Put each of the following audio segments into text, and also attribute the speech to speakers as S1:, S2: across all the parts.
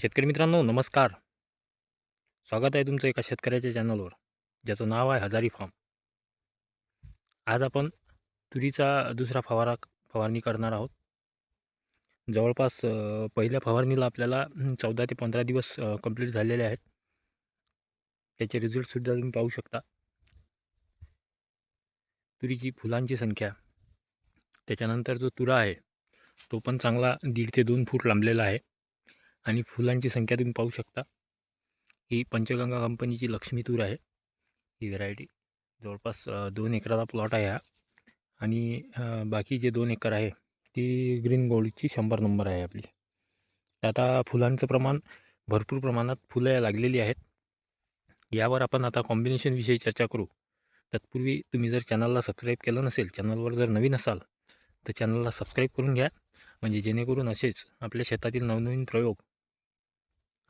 S1: शेतकरी मित्रांनो नमस्कार. स्वागत आहे तुमचं एका शेतकऱ्याच्या चॅनलवर ज्याचं नाव आहे हजारी फार्म. आज आपण तुरीचा दुसरा फवारा फवारणी करणार आहोत. जवळपास पहिल्या फवारणीला आपल्याला चौदा ते पंधरा दिवस कंप्लीट झालेले आहेत. त्याचे रिझल्टसुद्धा तुम्ही पाहू शकता. तुरीची फुलांची संख्या त्याच्यानंतर जो तुरा आहे तो पण चांगला दीड ते दोन फूट लांबलेला आहे. आणि फुलांची संख्या तुम्ही पाहू शकता. ही पंचगंगा कंपनीची लक्ष्मी तूर आहे. ही व्हेरायटी जवळपास दोन एकराचा प्लॉट आहे हा. आणि बाकी जे दोन एकर आहे ती ग्रीन गोल्डची शंभर नंबर आहे आपली. आता फुलांचं प्रमाण भरपूर प्रमाणात फुलं लागलेली आहेत. यावर आपण आता कॉम्बिनेशनविषयी चर्चा करू. तत्पूर्वी तुम्ही जर चॅनलला सबस्क्राईब केलं नसेल चॅनलवर जर नवीन असाल तर चॅनलला सबस्क्राईब करून घ्या. म्हणजे जेणेकरून असेच आपल्या शेतातील नवनवीन प्रयोग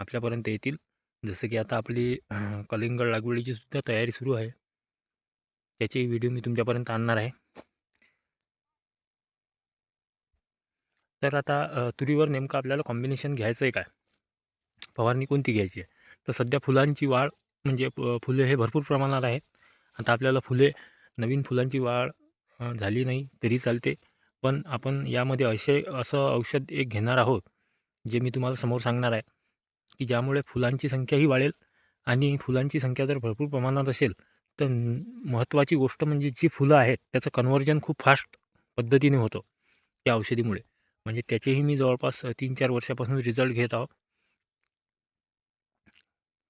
S1: आपल्यापर्यंत येतील. जसं की आता आपली कलिंगड लागवडीची सुद्धा तयारी सुरू आहे. त्याचे व्हिडिओ मी तुमच्यापर्यंत आणणार आहे. तर आता तुरीवर नेमकं आपल्याला कॉम्बिनेशन घ्यायचं आहे काय? फवारणी कोणती घ्यायची आहे? तर सध्या फुलांची वाढ म्हणजे फुले हे भरपूर प्रमाणात आहेत. आता आपल्याला फुले नवीन फुलांची वाढ झाली नाही तरी चालते. पण आपण यामध्ये असे असं औषध एक घेणार आहोत जे मी तुम्हाला समोर सांगणार आहे. की ज्यामुळे फुलांची संख्याही वाढेल आणि फुलांची संख्या जर भरपूर प्रमाणात असेल तर महत्त्वाची गोष्ट म्हणजे जी फुलं आहेत त्याचं कन्वर्जन खूप फास्ट पद्धतीने होतं त्या औषधीमुळे. म्हणजे त्याचेही मी जवळपास तीन चार वर्षापासून रिझल्ट घेत आहो.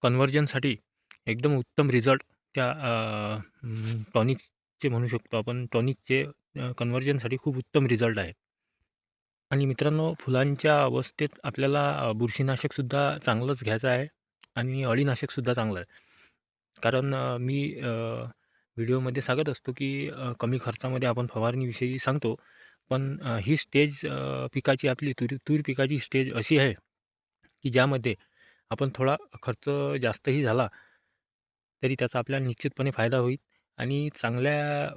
S1: कन्वर्जनसाठी एकदम उत्तम रिझल्ट त्या टॉनिकचे म्हणू शकतो आपण. टॉनिकचे कन्व्हर्जनसाठी खूप उत्तम रिझल्ट आहे. आणि मित्रांनो फुलांच्या अवस्थेत आपल्याला अ, बुरशीनाशकसुद्धा चांगलंच घ्यायचं आहे आणि अळीनाशकसुद्धा चांगलं आहे. कारण अ, मी अ, व्हिडिओमध्ये सांगत असतो की अ, कमी खर्चामध्ये आपण फवारणीविषयी सांगतो. पण अ, ही स्टेज अ, पिकाची आपली तूर तूर पिकाची स्टेज अशी आहे की ज्यामध्ये आपण थोडा खर्च जास्तही झाला तरी त्याचा आपल्याला निश्चितपणे फायदा होईल आणि चांगल्या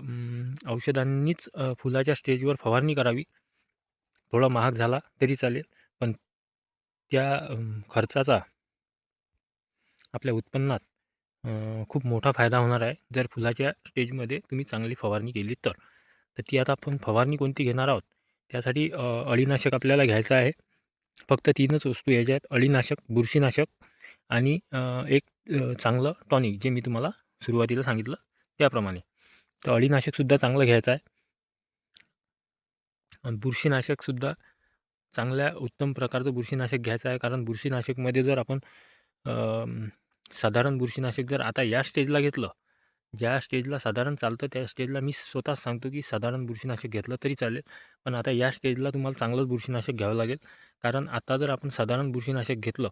S1: औषधांनीच अ, फुलाच्या स्टेजवर फवारणी करावी. थोडा महाग झाला तरी चालेल. पण त्या खर्चाचा आपल्या उत्पन्नात खूप मोठा फायदा होणार आहे. जर फुलाच्या स्टेजमध्ये तुम्ही चांगली फवारणी केली तर. तर ती आता आपण फवारणी कोणती घेणार आहोत? त्यासाठी अळीनाशक आपल्याला घ्यायचं आहे. फक्त तीनच वस्तू यायच्या आहेत अळीनाशक बुरशीनाशक आणि एक चांगलं टॉनिक जे मी तुम्हाला सुरुवातीला सांगितलं त्याप्रमाणे. तर अळीनाशकसुद्धा चांगलं घ्यायचं आहे. आणि बुरशीनाशकसुद्धा चांगल्या उत्तम प्रकारचं बुरशीनाशक घ्यायचं आहे. कारण बुरशीनाशकमध्ये जर आपण साधारण बुरशीनाशक जर आता या स्टेजला घेतलं ज्या स्टेजला साधारण चालतं त्या स्टेजला मी स्वतःच सांगतो की साधारण बुरशीनाशक घेतलं तरी चालेल. पण आता या स्टेजला तुम्हाला चांगलंच बुरशीनाशक घ्यावं लागेल. कारण आता जर आपण साधारण बुरशीनाशक घेतलं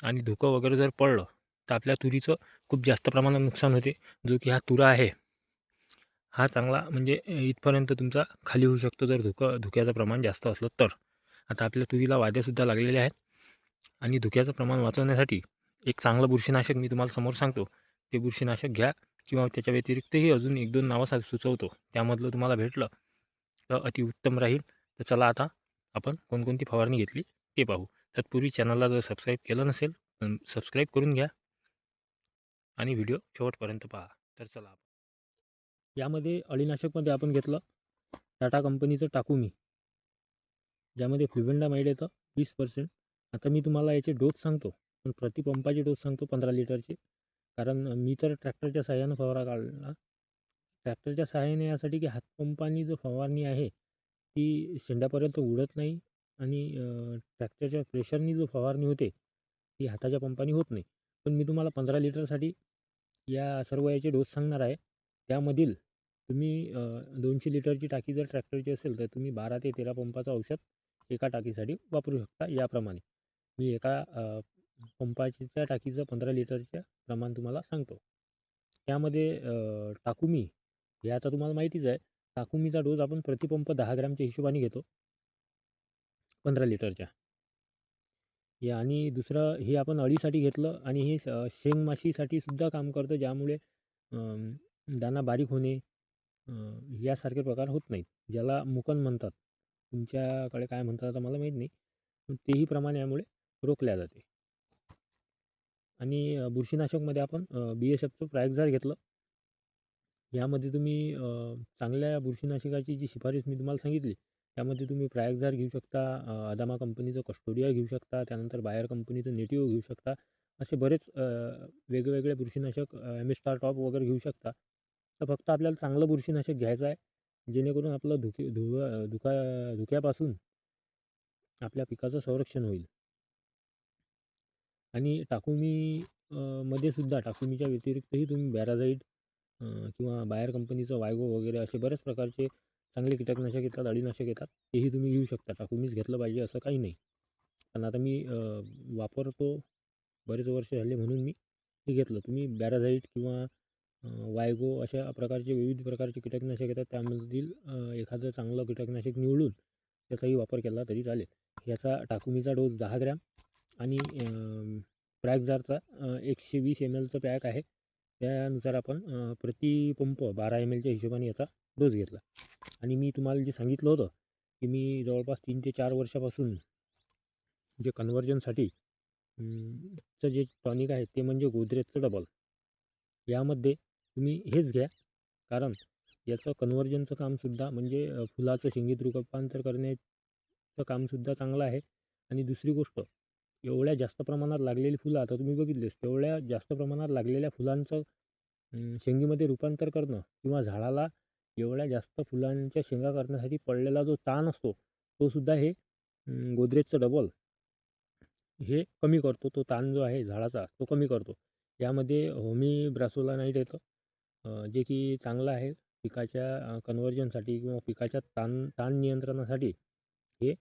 S1: आणि धुकं वगैरे जर पडलं तर आपल्या तुरीचं खूप जास्त प्रमाणात नुकसान होते. जो की हा तुरा आहे हा चांगला म्हणजे इथपर्यंत तुमचा खाली होऊ शकतो जर धुकं धुक्याचं प्रमाण जास्त असलं तर. आता आपल्या तुरीला वाद्यासुद्धा लागलेले आहेत. आणि धुक्याचं प्रमाण वाचवण्यासाठी एक चांगलं बुरशीनाशक मी तुम्हाला समोर सांगतो. ते बुरशीनाशक घ्या किंवा त्याच्या व्यतिरिक्तही अजून एक दोन नावं सा सुचवतो. त्यामधलं तुम्हाला भेटलं तर अतिउत्तम राहील. तर चला आता आपण कोणकोणती फवारणी घेतली ते पाहू. तत्पूर्वी चॅनलला जर सबस्क्राईब केलं नसेल तर सबस्क्राईब करून घ्या. आणि व्हिडिओ शेवटपर्यंत पहा. तर चला यामध्ये अळीनाशकमध्ये आपण घेतलं टाटा कंपनीचं टाकू मी ज्यामध्ये फ्लुबेंडामाइड येतं वीस पर्सेंट आता मी तुम्हाला याचे डोस सांगतो पण प्रतिपंपाचे डोस सांगतो पंधरा लिटरचे. कारण मी तर ट्रॅक्टरच्या सहाय्यानं फवारा काढला. ट्रॅक्टरच्या सहाय्याने यासाठी की हातपंपानी जो फवारणी आहे ती शेंड्यापर्यंत उडत नाही आणि ट्रॅक्टरच्या प्रेशरनी जो फवारणी होते ती हाताच्या पंपानी होत नाही. पण मी तुम्हाला पंधरा लिटरसाठी या सर्व याचे डोस सांगणार आहे. त्यामधील तुम्ही दोनशे लिटरची टाकी जर ट्रॅक्टरची असेल तर तुम्ही बारा ते तेरा पंपाचं औषध एका टाकीसाठी वापरू शकता याप्रमाणे. मी एका पंपाच्या टाकीचं पंधरा लिटरचं प्रमाण तुम्हाला सांगतो. त्यामध्ये टाकुमी हे आता तुम्हाला माहितीच आहे टाकुमीचा डोस आपण प्रतिपंप दहा ग्रॅमच्या हिशोबाने घेतो. पंधरा लिटरच्या. या आणि दुसरं हे आपण अळीसाठी घेतलं आणि हे स- शेंगमाशीसाठी सुद्धा काम करतं ज्यामुळे दाना दाणा बारीक होणे यासारखे प्रकार होत नाहीत. ज्याला मुकन म्हणतात. तुमच्याकडे काय म्हणतात आता मला माहीत नाही. पण तेही प्रमाण यामुळे रोखल्या जाते. आणि बुरशीनाशकमध्ये आपण बी एस एफचं प्रायक्झार घेतलं. यामध्ये तुम्ही चांगल्या बुरशीनाशकाची जी शिफारस मी तुम्हाला सांगितली त्यामध्ये तुम्ही प्रायक्झार घेऊ शकता अदामा कंपनीचं कस्टोडिया घेऊ शकता त्यानंतर बायर कंपनीचं नेटिव्ह घेऊ शकता असे बरेच वेगवेगळे बुरशीनाशक एमिस्टार टॉप वगैरे घेऊ शकता. तर फक्त आपल्याला चांगलं बुरशीनाशक घ्यायचं आहे. जेणेकरून आपलं धुके धुवा धुका धुक्यापासून आपल्या पिकाचं संरक्षण होईल. आणि टाकुमी मध्ये सुद्धा टाकुमीच्या व्यतिरिक्तही तुम्ही बॅराझाईड किंवा बायर कंपनीचं वायगो वगैरे असे बरेच प्रकारचे चांगले कीटकनाशक येतात अळीनाशक येतात तेही तुम्ही घेऊ शकता. टाकुमीच घेतलं पाहिजे असं काही नाही. पण आता मी वापरतो बरेच वर्ष झाले म्हणून मी हे घेतलं. तुम्ही बॅराझाईट किंवा वायगो अशा प्रकारचे विविध प्रकारचे कीटकनाशक येतात. त्यामधील एखादं चांगलं कीटकनाशक निवडून त्याचाही वापर केला तरी चालेल. याचा टाकुमीचा डोस दहा ग्रॅम आणि प्रॅगजारचा एकशे वीस एम एलचं पॅक आहे. त्यानुसार आपण प्रतिपंप बारा एम एलच्या हिशोबाने याचा डोस घेतला. आणि मी तुम्हाला जे सांगितलं होतं की मी जवळपास तीन ते चार वर्षापासून जे कन्व्हर्जनसाठी चं जे टॉनिक आहे ते म्हणजे गोदरेजचं डबल. यामध्ये तुम्ही हेच घ्या. कारण याचं कन्वर्जनचं कामसुद्धा म्हणजे फुलाचं शेंगीत रूपांतर करण्याचं कामसुद्धा चांगलं आहे. आणि दुसरी गोष्ट एवढ्या जास्त प्रमाणात लागलेली फुलं आता तुम्ही बघितलेस तेवढ्या जास्त प्रमाणात लागलेल्या फुलांचं शेंगीमध्ये रूपांतर करणं किंवा झाडाला एवढ्या जास्त फुलांच्या शेंगा करण्यासाठी पडलेला जो ताण असतो तो सुद्धा हे गोदरेजचं डबल हे कमी करतो. तो ताण जो आहे झाडाचा तो कमी करतो. यामध्ये होमी ब्रॅसोलानाईट येतं. जे की चांगलं आहे पिकाच्या कन्व्हर्जनसाठी किंवा पिकाच्या ताण ताण नियंत्रणासाठी हे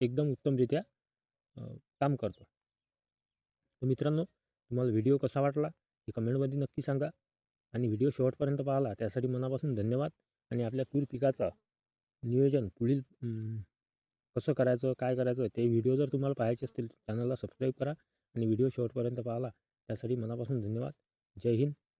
S1: एकदम उत्तमरित्या काम करतो. तर मित्रांनो तुम्हाला व्हिडिओ कसा वाटला हे कमेंटमध्ये नक्की सांगा आणि व्हिडिओ शेवटपर्यंत पाहिला त्यासाठी मनापासून धन्यवाद आणि आपल्या तूर पिकाचं नियोजन पुढील कसं करायचं काय करायचं ते व्हिडिओ जर तुम्हाला पाहायचे असतील चॅनलला सबस्क्राईब करा आणि व्हिडिओ शेवटपर्यंत पाहिला त्यासाठी मनापासून धन्यवाद. जय हिंद.